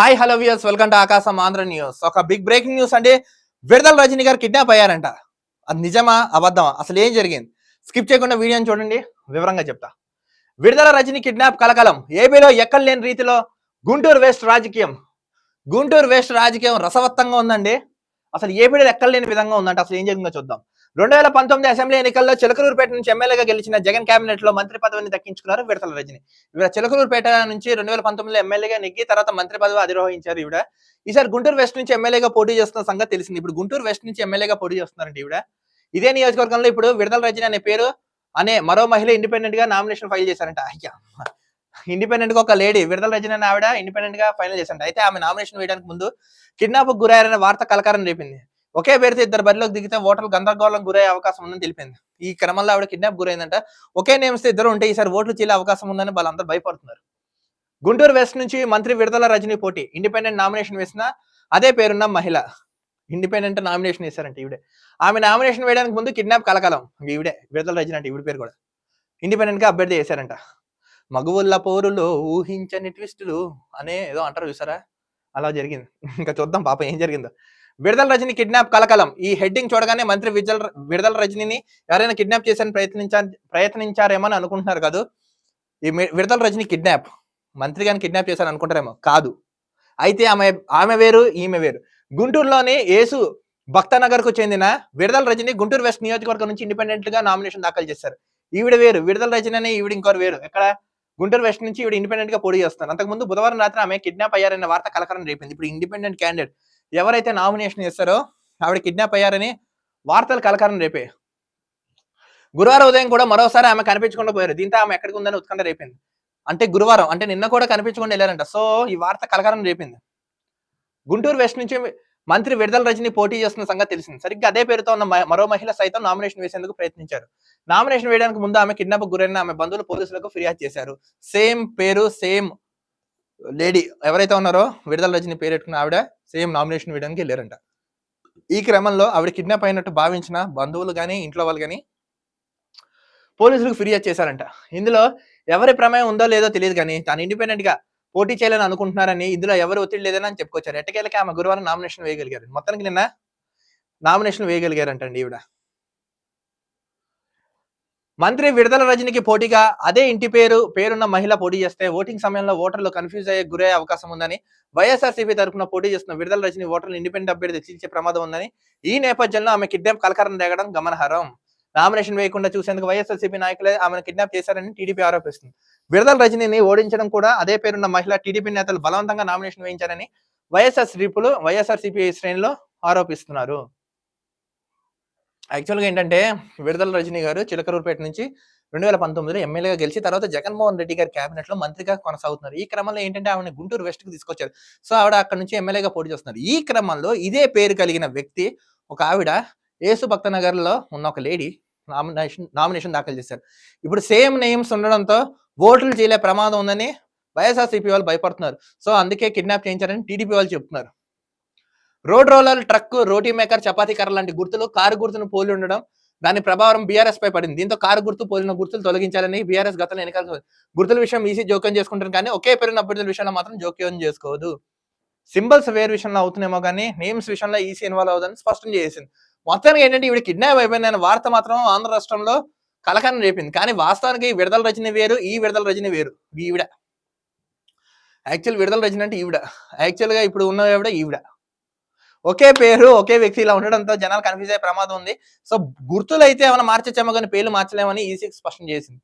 Hi hello views welcome to Aakasam Andhra news ఒక big breaking news అంటే విడుదల రజనీ గారు కిడ్నాప్ అయ్యారంట. అది నిజమా? అబద్ధమా? అసలు ఏం జరిగింది? స్కిప్ చేయకుండా వీడియోని చూడండి. వివరంగా చెప్తా. విడుదల రజనీ కిడ్నాప్ కలకలం. ఏపీలో ఎక్కడ లేని రీతిలో గుంటూరు వేస్ట్ రాజకీయం. గుంటూరు వేస్ట్ రాజకీయం రసవత్తంగా ఉందండి. అసలు ఏపీలో ఎక్కడ లేని విధంగా ఉందంటే. అసలు ఏం జరిగిందో చూద్దాం. రెండు వేల పంతొమ్మిది అసెంబ్లీ ఎన్నికల్లో చిలకలూరుపేట నుంచి ఎమ్మెల్యేగా గెలిచిన జగన్ కేబినెట్లో మంత్రి పదవిని దక్కించుకున్నారు విడతల రజని. ఇవిడ చిలకలూరుపేట నుంచి రెండు వేల పంతొమ్మిదిలో ఎమ్మెల్యేగా నెగ్గి తర్వాత మంత్రి పదవి అధిరోహించారు ఈవిడ. ఈసారి గుంటూరు వెస్ట్ నుంచి ఎమ్మెల్యేగా పోటీ చేస్తున్న సంగతి తెలిసింది. ఇప్పుడు గుంటూరు వెస్ట్ నుంచి ఎమ్మెల్యేగా పోటీ చేస్తున్నారండి ఈవిడ. ఇదే నియోజకవర్గంలో ఇప్పుడు విడతల రజని అనే పేరు అనే మరో మహిళ ఇండిపెండెంట్గా నామినేషన్ ఫైల్ చేశారంట. అయ్యా! ఇండిపెండెంట్గా ఒక లేడీ విడుదల రజన ఆవిడ ఇండిపెండెంట్గా ఫైనల్ చేశారంట. అయితే ఆమె నామినేషన్ వేయడానికి ముందు కిడ్నాప్ గురయ్యారనే వార్త కలకారం రేపింది. ఒకే పేరుతో ఇద్దరు బరిలోకి దిగితే ఓటర్లు గందరగోళం గురయ్యే అవకాశం ఉందని తెలిపింది. ఈ క్రమంలో ఆవిడ కిడ్నాప్ గురైందంట. ఒకే నేమ్స్ ఇద్దరు ఉంటే ఈసారి ఓట్లు చీలే అవకాశం ఉందని వాళ్ళందరూ భయపడుతున్నారు. గుంటూరు వెస్ట్ నుంచి మంత్రి విడుదల రజనీ పోటీ ఇండిపెండెంట్ నామినేషన్ వేసిన అదే పేరున్న మహిళ ఇండిపెండెంట్ నామినేషన్ వేశారంట ఈవిడే. ఆమె నామినేషన్ వేయడానికి ముందు కిడ్నాప్ కలకలం. ఈవిడే విడుదల రజనీ అంటే ఈవిడ పేరు కూడా. ఇండిపెండెంట్గా అభ్యర్థి చేశారంట మగువుల్ల పౌరులు ఊహించని ట్విస్టులు అనే ఏదో అంటారు చూసారా? అలా జరిగింది. ఇంకా చూద్దాం పాప ఏం జరిగిందో. విడుదల రజని కిడ్నాప్ కలకలం. ఈ హెడ్డింగ్ చూడగానే మంత్రి విజల విడుదల రజనిని ఎవరైనా కిడ్నాప్ చేశారని ప్రయత్నించా ప్రయత్నించారేమో అని అనుకుంటున్నారు కాదు. ఈ విడుదల రజని కిడ్నాప్. మంత్రి గారిని కిడ్నాప్ చేశారు అనుకుంటారేమో. కాదు. అయితే ఆమె ఆమె వేరు ఈమె వేరు. గుంటూరులోని ఏసు భక్తనగర్కు చెందిన విడుదల రజని గుంటూరు వెస్ట్ నియోజకవర్గం నుంచి ఇండిపెండెంట్గా నామినేషన్ దాఖలు చేశారు. ఈవిడ వేరు. విడుదల రజని అనే ఈవిడ ఇంకోరు వేరు. ఎక్కడ? గుంటూరు వెస్ట్ నుంచి ఈవిడ ఇండిపెండెంట్గా పోటీ చేస్తున్నారు. అంతకుముందు బుధవారం రాత్రి ఆమె కిడ్నాప్ అయ్యారనే వార్త కలకరం రేపింది. ఇప్పుడు ఇండిపెండెంట్ క్యాండిడేట్ ఎవరైతే నామినేషన్ చేస్తారో ఆవిడ కిడ్నాప్ అయ్యారని వార్తలు కలకారం రేపే. గురువారం ఉదయం కూడా మరోసారి ఆమె కనిపించకుండా పోయారు. దీంతో ఆమె ఎక్కడికి ఉందని ఉత్కంఠ రేపింది. అంటే గురువారం అంటే నిన్న కూడా కనిపించకుండా వెళ్ళారంట. సో ఈ వార్త కలకారం రేపింది. గుంటూరు వెస్ట్ నుంచి మంత్రి విడుదల రజని పోటీ చేస్తున్న సంగతి తెలిసింది. సరిగ్గా అదే పేరుతో ఉన్న మ- మరో మహిళ సైతం నామినేషన్ వేసేందుకు ప్రయత్నించారు. నామినేషన్ వేయడానికి ముందు ఆమె కిడ్నాప్ గురైన ఆమె బంధువులు పోలీసులకు ఫిర్యాదు చేశారు. సేమ్ పేరు సేమ్ లేడీ ఎవరైతే ఉన్నారో విడుదల రజని పేరెట్టుకున్న ఆవిడ సేమ్ నామినేషన్ వేయడానికి వెళ్ళారంట. ఈ క్రమంలో ఆవిడ కిడ్నాప్ అయినట్టు భావించిన బంధువులు కానీ ఇంట్లో వాళ్ళు కానీ పోలీసులకు ఫిర్యాదు చేశారంట. ఇందులో ఎవరి ప్రమేయం ఉందో లేదో తెలియదు కానీ తాను ఇండిపెండెంట్గా పోటీ చేయాలని అనుకుంటున్నారని ఇందులో ఎవరు ఒత్తిడి లేదని అని చెప్పుకొచ్చారు. ఎట్టకేళ్ళకి ఆమె గురువారం నామినేషన్ వేయగలిగారు. మొత్తానికి నిన్న నామినేషన్ వేయగలిగారంటండి ఈవిడ. మంత్రి విడుదల రజనికి పోటీగా అదే ఇంటి పేరు పేరున్న మహిళ పోటీ చేస్తే ఓటింగ్ సమయంలో ఓటర్లు కన్ఫ్యూజ్ అయ్యే గురయ్యే అవకాశం ఉందని వైఎస్ఆర్సీపీ తరఫున పోటీ చేస్తున్న విడుదల రజని ఓటర్లు ఇండిపెండెంట్ అభ్యర్థి చీల్చే ప్రమాదం ఉందని ఈ నేపథ్యంలో ఆమె కిడ్నాప్ కలకరం రేగడం గమనహారం నామినేషన్ వేయకుండా చూసేందుకు వైఎస్ఆర్సీపీ నాయకులే ఆమెను కిడ్నాప్ చేశారని టీడీపీ ఆరోపిస్తుంది. విడుదల రజనీని ఓడించడం కూడా అదే పేరున్న మహిళ టీడీపీ నేతలు బలవంతంగా నామినేషన్ వేయించారని వైఎస్ఆర్సీపీలు వైఎస్ఆర్సీపీ శ్రేణిలో ఆరోపిస్తున్నారు. యాక్చువల్గా ఏంటంటే విడుదల రజనీ గారు చిలకరూరుపేట నుంచి రెండు వేల పంతొమ్మిదిలో ఎమ్మెల్యేగా గెలిచి తర్వాత జగన్మోహన్ రెడ్డి గారి కేబినెట్లో మంత్రిగా కొనసాగుతున్నారు. ఈ క్రమంలో ఏంటంటే ఆవిడ గుంటూరు వెస్ట్కి తీసుకొచ్చారు. సో ఆవిడ అక్కడ నుంచి ఎమ్మెల్యేగా పోటీ చేస్తున్నారు. ఈ క్రమంలో ఇదే పేరు కలిగిన వ్యక్తి ఒక ఆవిడ యేసు భక్తనగర్లో ఉన్న ఒక లేడీ నామినేషన్ నామినేషన్ దాఖలు చేశారు. ఇప్పుడు సేమ్ నేమ్స్ ఉండడంతో ఓట్లు చేయలే ప్రమాదం ఉందని వైఎస్ఆర్సీపీ వాళ్ళు భయపడుతున్నారు. సో అందుకే కిడ్నాప్ చేయించారని టీడీపీ వాళ్ళు చెప్తున్నారు. Road roller truck roti maker chapati కర్ర లాంటి గుర్తులు కారు గుర్తును పోలి ఉండడం దాని ప్రభావం బీఆర్ఎస్ పై పడింది. దీంతో కారు గుర్తు పోలిన గుర్తులు తొలగించాలని బీఆర్ఎస్ గతంలో ఎన్నికల గుర్తుల విషయం ఈసీ జోక్యం చేసుకుంటారు కానీ ఒకే పేరున్న అభ్యర్థుల విషయంలో మాత్రం జోక్యం చేసుకోదు. సింబల్స్ వేరు విషయంలో అవుతున్నామో కానీ నేమ్స్ విషయంలో ఈసీ ఇన్వాల్వ్ అవుదని స్పష్టం చేసింది. మొత్తానికి ఏంటంటే ఇవి కిడ్నాప్ అయిపోయింది వార్త మాత్రం ఆంధ్ర రాష్ట్రంలో కలకాన్ని రేపింది. కానీ వాస్తవానికి ఈ విడుదల రచన వేరు ఈ విడుదల రచన వేరు. ఈవిడ. యాక్చువల్ విడుదల రచన అంటే ఈవిడ. యాక్చువల్గా ఇప్పుడు ఉన్న ఆవిడ ఈవిడ. ఒకే పేరు ఒకే వ్యక్తి ఇలా ఉండడంతో జనాలు కన్ఫ్యూజ్ అయ్యే ప్రమాదం ఉంది. సో గుర్తులు అయితే ఏమైనా మార్చచ్చేమో కానీ పేర్లు మార్చలేమని ఈసీ స్పష్టం చేసింది.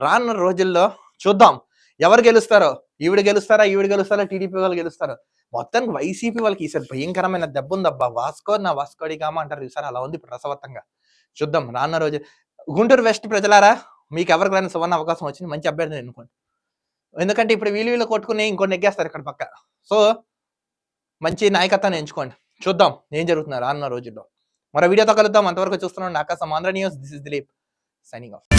రానున్న రోజుల్లో చూద్దాం. ఎవరు గెలుస్తారో? ఈవిడ గెలుస్తారా? ఈవిడ గెలుస్తారా? టీడీపీ వాళ్ళు గెలుస్తారో? మొత్తానికి వైసీపీ వాళ్ళకి ఈసారి భయంకరమైన దెబ్బ ఉందబ్బా వాస్కో నా వాస్కోడి గామ అంటారు ఈసారి అలా ఉంది ఇప్పుడు రసవత్తంగా. చూద్దాం రానున్న రోజు. గుంటూరు వెస్ట్ ప్రజలారా? మీకు ఎవరికైనా సువర్ణ అవకాశం వచ్చింది. మంచి అభ్యర్థిని ఎన్నుకోండి ఎందుకంటే ఇప్పుడు వీలు వీళ్ళు కొట్టుకుని ఇంకో నెగ్గేస్తారు ఇక్కడ పక్క. సో మంచి నాయకత్వాన్ని ఎంచుకోండి. చూద్దాం ఏం జరుగుతున్నారు రానున్న రోజుల్లో. మరో వీడియోతో కలుద్దాం. అంతవరకు చూస్తున్నాం Aakasam Andhra news. This is Dilip signing off